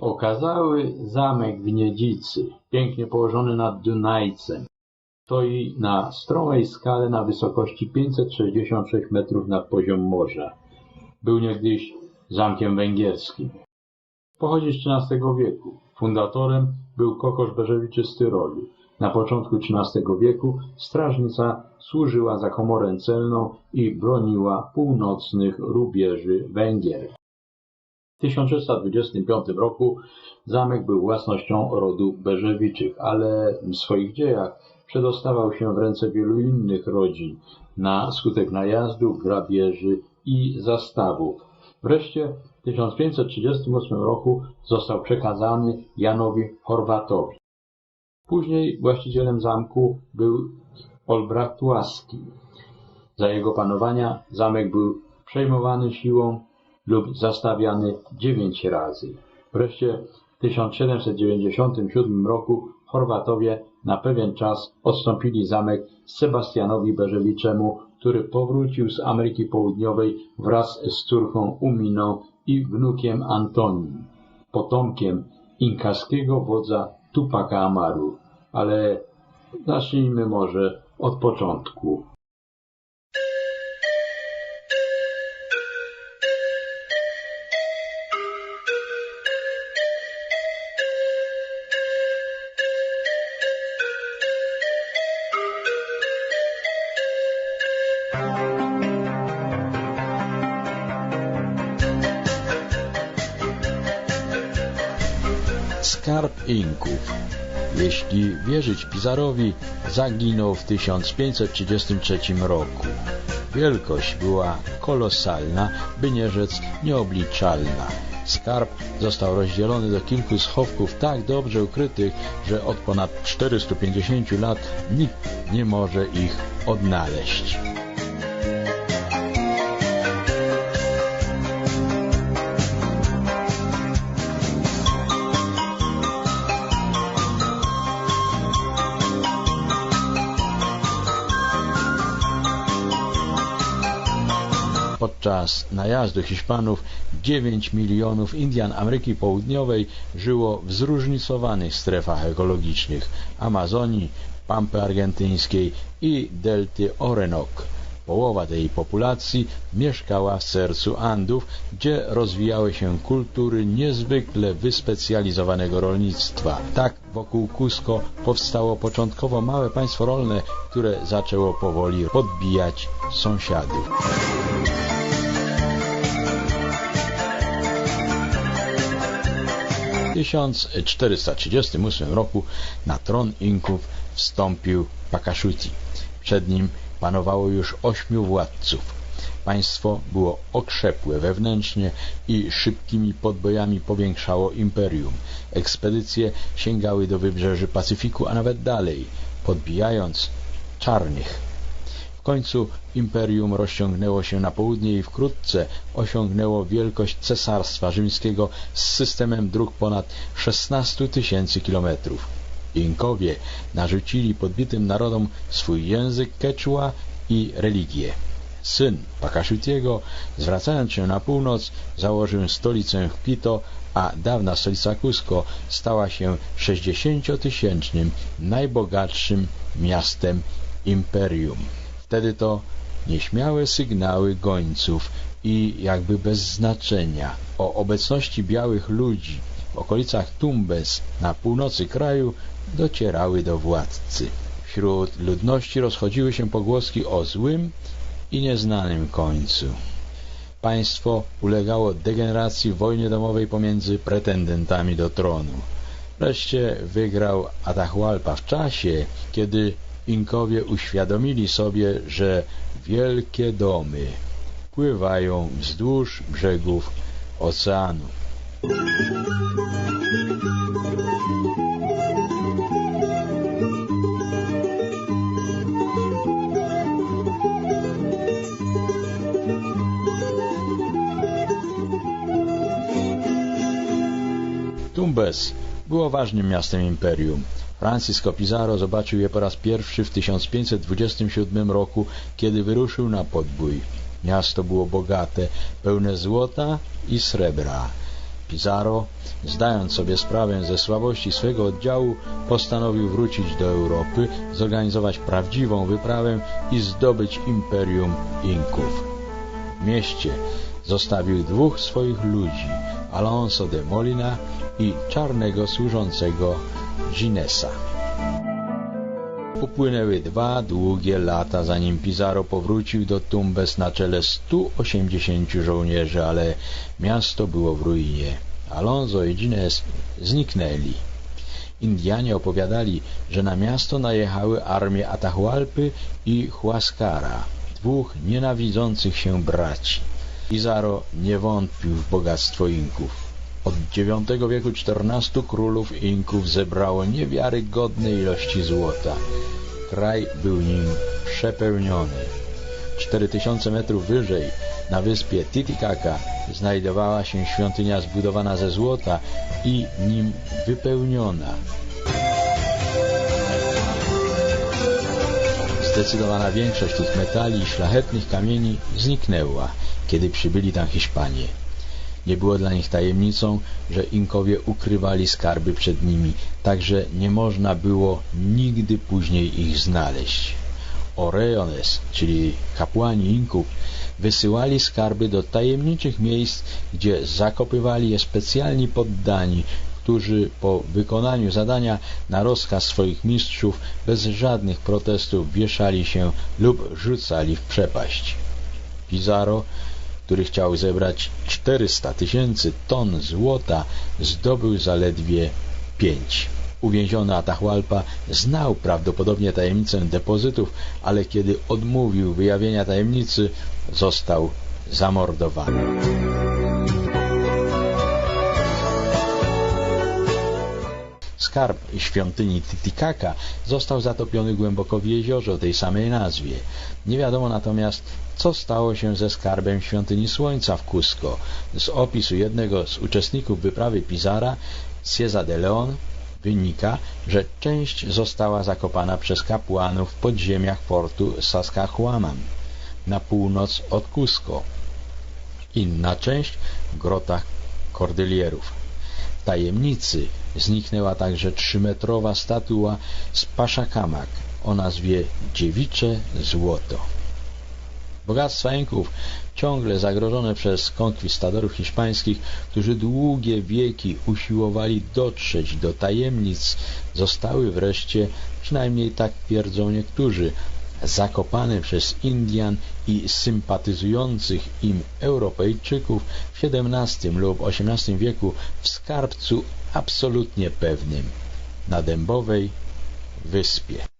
Okazały zamek w Niedzicy, pięknie położony nad Dunajcem, stoi na stromej skale na wysokości 566 metrów nad poziom morza. Był niegdyś zamkiem węgierskim. Pochodzi z XIII wieku. Fundatorem był Kokosz Beżewicz z Tyrolu. Na początku XIII wieku strażnica służyła za komorę celną i broniła północnych rubieży Węgier. W 1325 roku zamek był własnością rodu Beżewiczych, ale w swoich dziejach przedostawał się w ręce wielu innych rodzin na skutek najazdów, grabieży i zastawów. Wreszcie w 1538 roku został przekazany Janowi Chorwatowi. Później właścicielem zamku był Olbracht Łaski. Za jego panowania zamek był przejmowany siłą lub zastawiany dziewięć razy. Wreszcie w 1797 roku Chorwatowie na pewien czas odstąpili zamek Sebastianowi Berzewiczemu, który powrócił z Ameryki Południowej wraz z córką Uminą i wnukiem Antonim, potomkiem inkaskiego wodza Tupaka Amaru. Ale zacznijmy może od początku. Skarb Inków. Jeśli wierzyć Pizarowi, zaginął w 1533 roku. Wielkość była kolosalna, by nie rzec nieobliczalna. Skarb został rozdzielony do kilku schowków tak dobrze ukrytych, że od ponad 450 lat nikt nie może ich odnaleźć. Podczas najazdu Hiszpanów 9 milionów Indian Ameryki Południowej żyło w zróżnicowanych strefach ekologicznych Amazonii, Pampy Argentyńskiej i delty Orenok. Połowa tej populacji mieszkała w sercu Andów, gdzie rozwijały się kultury niezwykle wyspecjalizowanego rolnictwa. Tak wokół Cusco powstało początkowo małe państwo rolne, które zaczęło powoli podbijać sąsiadów. 1438 roku na tron Inków wstąpił Pakaszuti. Przed nim panowało już ośmiu władców. Państwo było okrzepłe wewnętrznie i szybkimi podbojami powiększało imperium. Ekspedycje sięgały do wybrzeży Pacyfiku, a nawet dalej, podbijając czarnych. Końcu imperium rozciągnęło się na południe i wkrótce osiągnęło wielkość cesarstwa rzymskiego z systemem dróg ponad 16 tysięcy kilometrów. Inkowie narzucili podbitym narodom swój język quechua i religię. Syn Pakaszutiego, zwracając się na północ, założył stolicę w Quito, a dawna stolica Cusco stała się 60-tysięcznym, najbogatszym miastem imperium. Wtedy to nieśmiałe sygnały gońców i jakby bez znaczenia o obecności białych ludzi w okolicach Tumbes na północy kraju docierały do władcy. Wśród ludności rozchodziły się pogłoski o złym i nieznanym końcu. Państwo ulegało degeneracji wojnie domowej pomiędzy pretendentami do tronu. Wreszcie wygrał Atahualpa w czasie, kiedy Inkowie uświadomili sobie, że wielkie domy pływają wzdłuż brzegów oceanu. Tumbes było ważnym miastem imperium. Francisco Pizarro zobaczył je po raz pierwszy w 1527 roku, kiedy wyruszył na podbój. Miasto było bogate, pełne złota i srebra. Pizarro, zdając sobie sprawę ze słabości swego oddziału, postanowił wrócić do Europy, zorganizować prawdziwą wyprawę i zdobyć imperium Inków. W mieście zostawił dwóch swoich ludzi, Alonso de Molina i czarnego służącego Ginesa. Upłynęły dwa długie lata, zanim Pizarro powrócił do Tumbes na czele 180 żołnierzy, ale miasto było w ruinie. Alonso i Gines zniknęli. Indianie opowiadali, że na miasto najechały armie Atahualpy i Huascara, dwóch nienawidzących się braci. Pizarro nie wątpił w bogactwo Inków. Od IX wieku 14 królów Inków zebrało niewiarygodne ilości złota. Kraj był nim przepełniony. 4000 metrów wyżej, na wyspie Titicaca, znajdowała się świątynia zbudowana ze złota i nim wypełniona. Zdecydowana większość tych metali i szlachetnych kamieni zniknęła, kiedy przybyli tam Hiszpanie. Nie było dla nich tajemnicą, że Inkowie ukrywali skarby przed nimi, także nie można było nigdy później ich znaleźć. Oreones, czyli kapłani Inków, wysyłali skarby do tajemniczych miejsc, gdzie zakopywali je specjalni poddani, którzy po wykonaniu zadania na rozkaz swoich mistrzów bez żadnych protestów wieszali się lub rzucali w przepaść. Pizarro który chciał zebrać 400 tysięcy ton złota, zdobył zaledwie pięć. Uwięziony Atahualpa znał prawdopodobnie tajemnicę depozytów, ale kiedy odmówił wyjawienia tajemnicy, został zamordowany. Skarb świątyni Titicaca został zatopiony głęboko w jeziorze o tej samej nazwie. Nie wiadomo natomiast, co stało się ze skarbem świątyni Słońca w Cusco. Z opisu jednego z uczestników wyprawy Pizara, Cieza de Leon, wynika, że część została zakopana przez kapłanów w podziemiach portu Saskatchewan na północ od Cusco. Inna część w grotach Kordylierów. Tajemnicy zniknęła także trzymetrowa statua z Paszakamak o nazwie Dziewicze Złoto. Bogactwa Inków, ciągle zagrożone przez konkwistadorów hiszpańskich, którzy długie wieki usiłowali dotrzeć do tajemnic, zostały wreszcie, przynajmniej tak twierdzą niektórzy, zakopane przez Indian i sympatyzujących im Europejczyków w XVII lub XVIII wieku w skarbcu absolutnie pewnym na Dębowej Wyspie.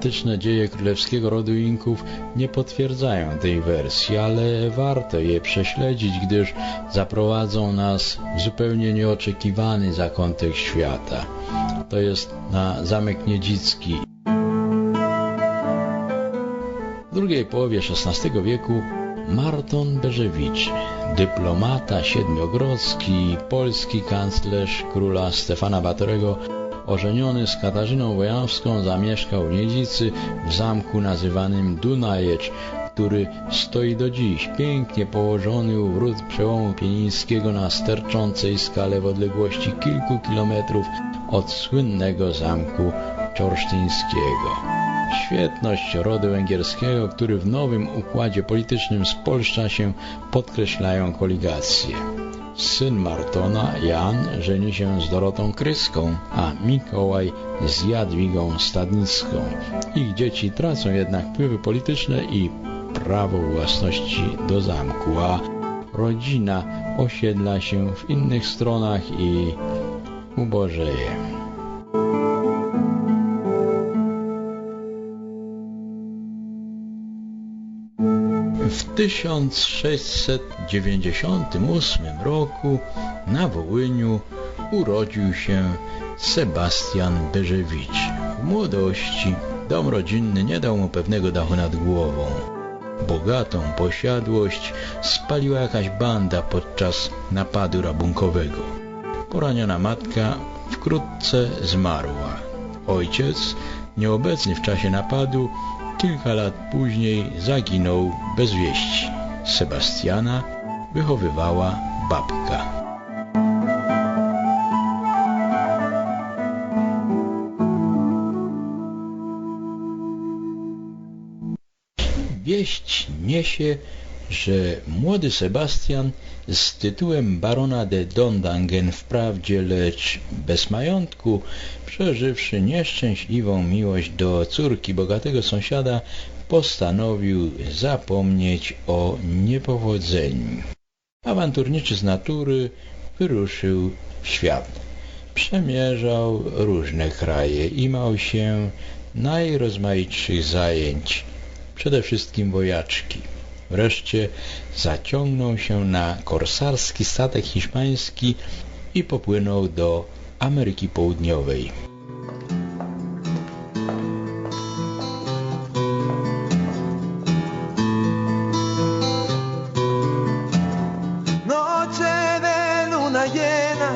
Dramatyczne dzieje królewskiego rodu Inków nie potwierdzają tej wersji, ale warto je prześledzić, gdyż zaprowadzą nas w zupełnie nieoczekiwany zakątek świata. To jest na Zamek Niedzicki. W drugiej połowie XVI wieku Marton Beżewicz, dyplomata siedmiogrodzki, polski kanclerz króla Stefana Batorego, ożeniony z Katarzyną Wojanowską, zamieszkał w Niedzicy w zamku nazywanym Dunajecz, który stoi do dziś, pięknie położony u wrót przełomu Pienińskiego na sterczącej skale w odległości kilku kilometrów od słynnego zamku Czorsztyńskiego. Świetność rodu węgierskiego, który w nowym układzie politycznym spolszcza się, podkreślają koligacje. Syn Martona, Jan, żeni się z Dorotą Kryską, a Mikołaj z Jadwigą Stadnicką. Ich dzieci tracą jednak wpływy polityczne i prawo własności do zamku, a rodzina osiedla się w innych stronach i ubożeje. 1698 roku na Wołyniu urodził się Sebastian Beżewicz. W młodości dom rodzinny nie dał mu pewnego dachu nad głową. Bogatą posiadłość spaliła jakaś banda podczas napadu rabunkowego. Poraniona matka wkrótce zmarła. Ojciec, nieobecny w czasie napadu, kilka lat później zaginął bez wieści. Sebastiana wychowywała babka. Wieść niesie, że młody Sebastian z tytułem barona de Dondangen wprawdzie, lecz bez majątku, przeżywszy nieszczęśliwą miłość do córki bogatego sąsiada, postanowił zapomnieć o niepowodzeniu. Awanturniczy z natury wyruszył w świat. Przemierzał różne kraje i mał się najrozmaitszych zajęć, przede wszystkim wojaczki. Wreszcie zaciągnął się na korsarski statek hiszpański i popłynął do Ameryki Południowej. Noche de luna llena,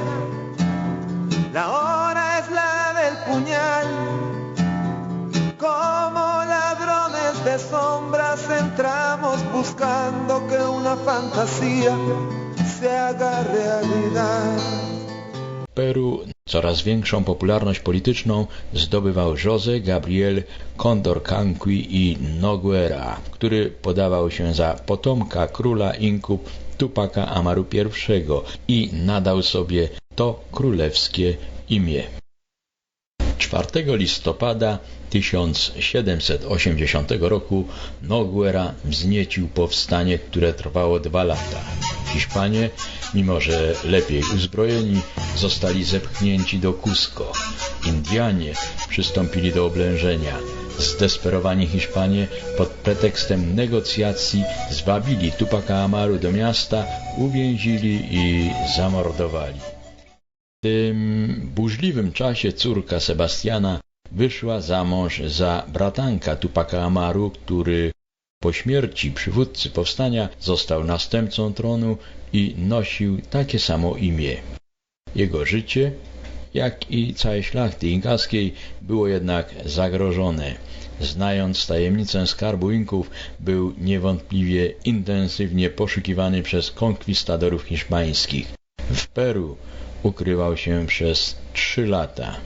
buscando que una fantasía se haga realidad. Peru coraz większą popularność polityczną zdobywał José Gabriel Condorcanqui i Noguera, który podawał się za potomka króla Inków Tupaka Amaru I i nadał sobie to królewskie imię. 4 listopada 1780 roku Noguera wzniecił powstanie, które trwało dwa lata. Hiszpanie, mimo że lepiej uzbrojeni, zostali zepchnięci do Cusco. Indianie przystąpili do oblężenia. Zdesperowani Hiszpanie pod pretekstem negocjacji zwabili Tupaka Amaru do miasta, uwięzili i zamordowali. Tym burzliwym czasie córka Sebastiana wyszła za mąż za bratanka Tupaka Amaru, który po śmierci przywódcy powstania został następcą tronu i nosił takie samo imię. Jego życie, jak i całej szlachty inkaskiej, było jednak zagrożone. Znając tajemnicę skarbu Inków, był niewątpliwie intensywnie poszukiwany przez konkwistadorów hiszpańskich. W Peru ukrywał się przez trzy lata.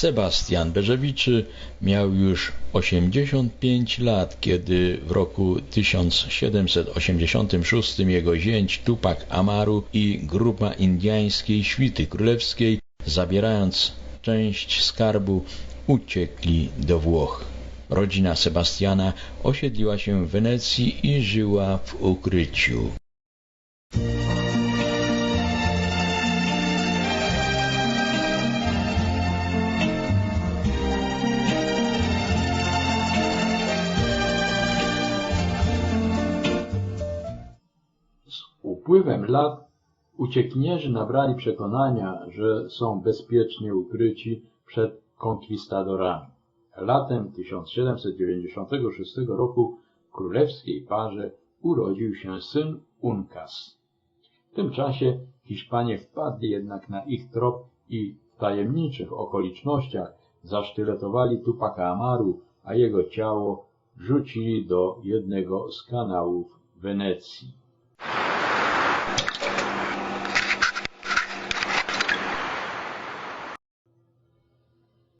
Sebastian Berzewiczy miał już 85 lat, kiedy w roku 1786 jego zięć Tupak Amaru i grupa indiańskiej świty królewskiej, zabierając część skarbu, uciekli do Włoch. Rodzina Sebastiana osiedliła się w Wenecji i żyła w ukryciu. Upływem lat uciekinierzy nabrali przekonania, że są bezpiecznie ukryci przed konkwistadorami. Latem 1796 roku królewskiej parze urodził się syn Uncas. W tym czasie Hiszpanie wpadli jednak na ich trop i w tajemniczych okolicznościach zasztyletowali Tupaka Amaru, a jego ciało rzucili do jednego z kanałów Wenecji.